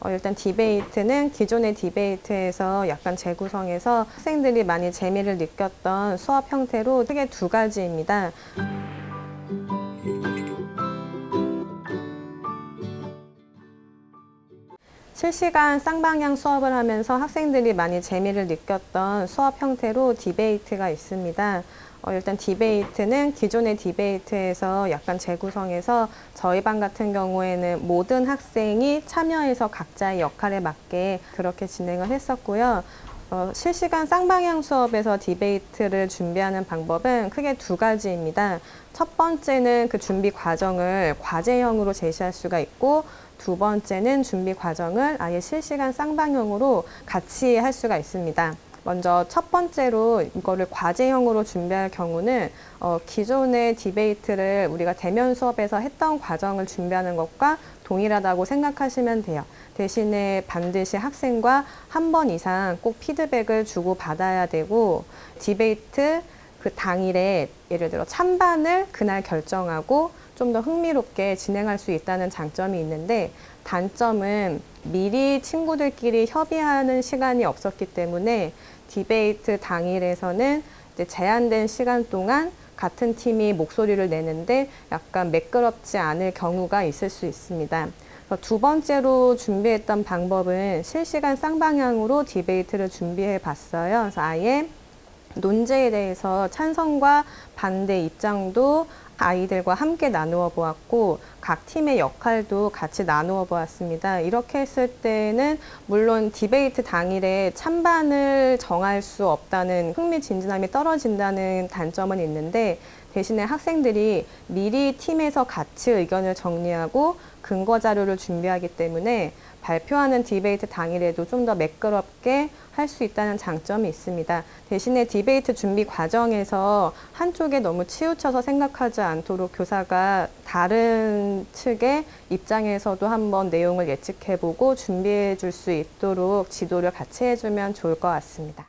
어, 일단 디베이트는 기존의 디베이트에서 약간 재구성해서 학생들이 많이 재미를 느꼈던 수업 형태로 크게 두 가지입니다. 실시간 쌍방향 수업을 하면서 학생들이 많이 재미를 느꼈던 수업 형태로 디베이트가 있습니다. 어, 일단 디베이트는 기존의 디베이트에서 약간 재구성해서 저희 반 같은 경우에는 모든 학생이 참여해서 각자의 역할에 맞게 그렇게 진행을 했었고요. 어, 실시간 쌍방향 수업에서 디베이트를 준비하는 방법은 크게 두 가지입니다. 첫 번째는 그 준비 과정을 과제형으로 제시할 수가 있고 두 번째는 준비 과정을 아예 실시간 쌍방향으로 같이 할 수가 있습니다. 먼저 첫 번째로 이거를 과제형으로 준비할 경우는 어, 기존의 디베이트를 우리가 대면 수업에서 했던 과정을 준비하는 것과 동일하다고 생각하시면 돼요. 대신에 반드시 학생과 한 번 이상 꼭 피드백을 주고 받아야 되고 디베이트 그 당일에 예를 들어 찬반을 그날 결정하고 좀 더 흥미롭게 진행할 수 있다는 장점이 있는데 단점은 미리 친구들끼리 협의하는 시간이 없었기 때문에 디베이트 당일에서는 제한된 시간 동안 같은 팀이 목소리를 내는데 약간 매끄럽지 않을 경우가 있을 수 있습니다. 두 번째로 준비했던 방법은 실시간 쌍방향으로 디베이트를 준비해 봤어요. 그래서 아예 논제에 대해서 찬성과 반대 입장도 아이들과 함께 나누어 보았고 각 팀의 역할도 같이 나누어 보았습니다. 이렇게 했을 때는 물론 디베이트 당일에 찬반을 정할 수 없다는 흥미진진함이 떨어진다는 단점은 있는데 대신에 학생들이 미리 팀에서 같이 의견을 정리하고 근거 자료를 준비하기 때문에 발표하는 디베이트 당일에도 좀 더 매끄럽게 할 수 있다는 장점이 있습니다. 대신에 디베이트 준비 과정에서 한쪽에 너무 치우쳐서 생각하지 않도록 교사가 다른 측의 입장에서도 한번 내용을 예측해보고 준비해 줄 수 있도록 지도를 같이 해주면 좋을 것 같습니다.